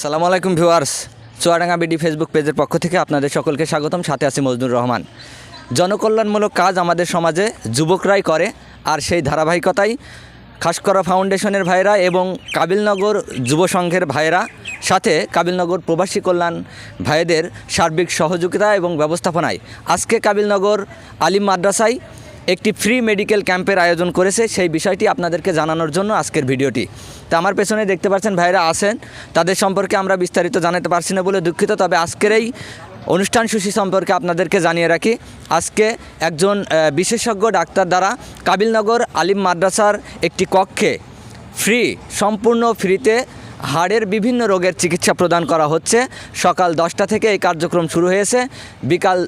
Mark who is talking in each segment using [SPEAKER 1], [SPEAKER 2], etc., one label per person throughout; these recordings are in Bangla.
[SPEAKER 1] সালামু আলাইকুম ভিউয়ার্স, চুয়াডাঙ্গা বিডি ফেসবুক পেজের পক্ষ থেকে আপনাদের সকলকে স্বাগতম। সাথে আছি মজনুর রহমান। জনকল্যাণমূলক কাজ আমাদের সমাজে যুবকরাই করে, আর সেই ধারাবাহিকতাই খাসকরা ফাউন্ডেশনের ভাইরা এবং কাবিলনগর যুব সংঘের ভাইরা, সাথে কাবিলনগর প্রবাসী কল্যাণ ভাইদের সার্বিক সহযোগিতা এবং ব্যবস্থাপনায়। আজকে কাবিলনগর আলিম মাদ্রাসায় একটি ফ্রি মেডিকেল ক্যাম্পের আয়োজন করেছে, সেই বিষয়টি আপনাদেরকে জানানোর জন্য আজকের ভিডিওটি। তো আমার পেছনে দেখতে পাচ্ছেন ভাইরা আছেন, তাদের সম্পর্কে আমরা বিস্তারিত জানাতে পারছি না বলে দুঃখিত, তবে আজকের এই অনুষ্ঠান সূচি সম্পর্কে আপনাদেরকে জানিয়ে রাখি, আজকে একজন বিশেষজ্ঞ ডাক্তার দ্বারা কাবিলনগর আলিম মাদ্রাসার একটি কক্ষে ফ্রি সম্পূর্ণ ফ্রিতে হাড়ের বিভিন্ন রোগের চিকিৎসা প্রদান করা হচ্ছে। সকাল দশটা থেকে এই কার্যক্রম শুরু হয়েছে। বিকাল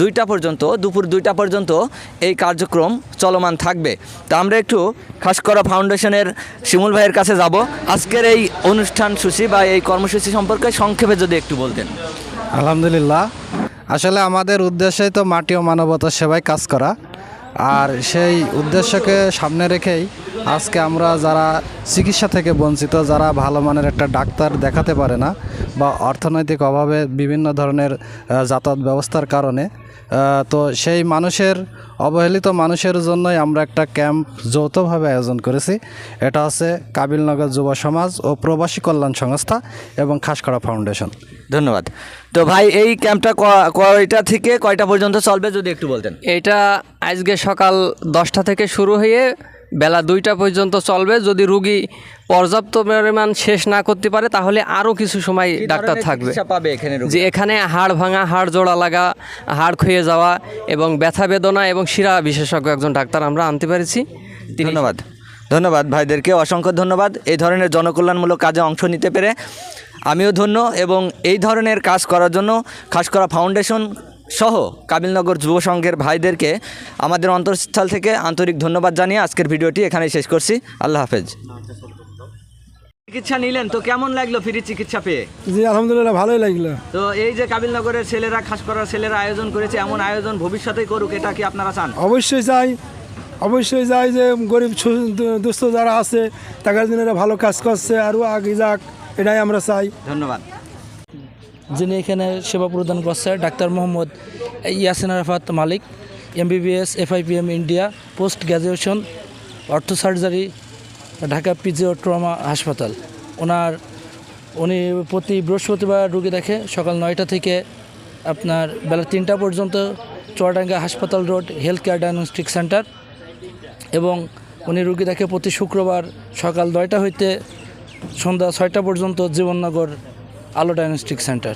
[SPEAKER 1] দুইটা পর্যন্ত, দুপুর দুইটা পর্যন্ত এই কার্যক্রম চলমান থাকবে। তা আমরা একটু খাসকরা ফাউন্ডেশনের শিমুল ভাইয়ের কাছে যাব। আজকের এই অনুষ্ঠান সূচি বা এই কর্মসূচি সম্পর্কে সংক্ষেপে যদি একটু বলতেন।
[SPEAKER 2] আলহামদুলিল্লাহ। আসলে আমাদের উদ্দেশ্যই তো মাটি ও মানবতার সেবায় কাজ করা। আর সেই উদ্দেশ্যকে সামনে রেখেই আজকে আমরা যারা চিকিৎসা থেকে বঞ্চিত, যারা ভালো মানের একটা ডাক্তার দেখাতে পারে না বা অর্থনৈতিক অভাবে বিভিন্ন ধরনের যাতায়াত ব্যবস্থার কারণে তো সেই মানুষের অবহেলিত মানুষের জন্যই আমরা একটা ক্যাম্প যৌথভাবে আয়োজন করেছি। এটা হচ্ছে কাবিলনগর যুব সমাজ ও প্রবাসী কল্যাণ সংস্থা এবং খাসকরা ফাউন্ডেশন।
[SPEAKER 1] ধন্যবাদ। তো ভাই এই ক্যাম্পটা ক- কয়টা থেকে কয়টা পর্যন্ত চলবে যদি একটু বলতেন?
[SPEAKER 3] এটা আজকে সকাল দশটা থেকে শুরু হয়ে বেলা দুইটা পর্যন্ত চলবে। যদি রুগী পর্যাপ্ত পরিমাণ শেষ না করতে পারে তাহলে আরও কিছু সময় ডাক্তার থাকবে? যে এখানে হাড় ভাঙা হাড় জোড়া লাগা হাড় ক্ষয়ে যাওয়া এবং ব্যথা বেদনা এবং শিরা বিশেষজ্ঞ একজন ডাক্তার আমরা আনতে পেরেছি।
[SPEAKER 1] ধন্যবাদ। ধন্যবাদ ভাইদেরকে। অসংখ্য ধন্যবাদ। এই ধরনের জনকল্যাণমূলক কাজে অংশ নিতে পেরে আমিও ধন্য এবং এই ধরনের কাজ করার জন্য খাসকরা ফাউন্ডেশন সহ কাবিলনগর যুব সংঘের ভাইদেরকে আমাদের অন্তঃস্থল থেকে আন্তরিক ধন্যবাদ জানিয়ে আজকের ভিডিওটি এখানেই শেষ করছি। আল্লাহ হাফেজ। চিকিৎসা নিলেন তো কেমন লাগল ফ্রি চিকিৎসা পেয়ে?
[SPEAKER 4] জি আলহামদুলিল্লাহ ভালোই লাগল।
[SPEAKER 1] তো এই যে কাবিলনগরের ছেলেরা খাস করার ছেলেরা আয়োজন করেছে এমন আয়োজন ভবিষ্যতেই করুক এটা কি আপনারা চান?
[SPEAKER 4] অবশ্যই চাই অবশ্যই চাই যে গরিব দুস্থ যারা আছে তাদের জন্য ভালো কাজ করছে আরও আগে যাক এটাই আমরা চাই।
[SPEAKER 1] ধন্যবাদ।
[SPEAKER 5] যিনি এখানে সেবা প্রদান করছে, doctor Mohammad Yasin Arafat Malik, MBBS, FIPM India, post graduation ortho surgery, Dhaka পিজিও trauma হাসপাতাল। ওনার, উনি প্রতি বৃহস্পতিবার রুগী দেখে সকাল নয়টা থেকে আপনার বেলা তিনটা পর্যন্ত চুয়াডাঙ্গা হাসপাতাল road health care diagnostic centre এবং উনি রুগী দেখে প্রতি শুক্রবার সকাল নয়টা হইতে সন্ধ্যা ছয়টা পর্যন্ত জীবননগর আলো ডায়াগনস্টিক সেন্টার।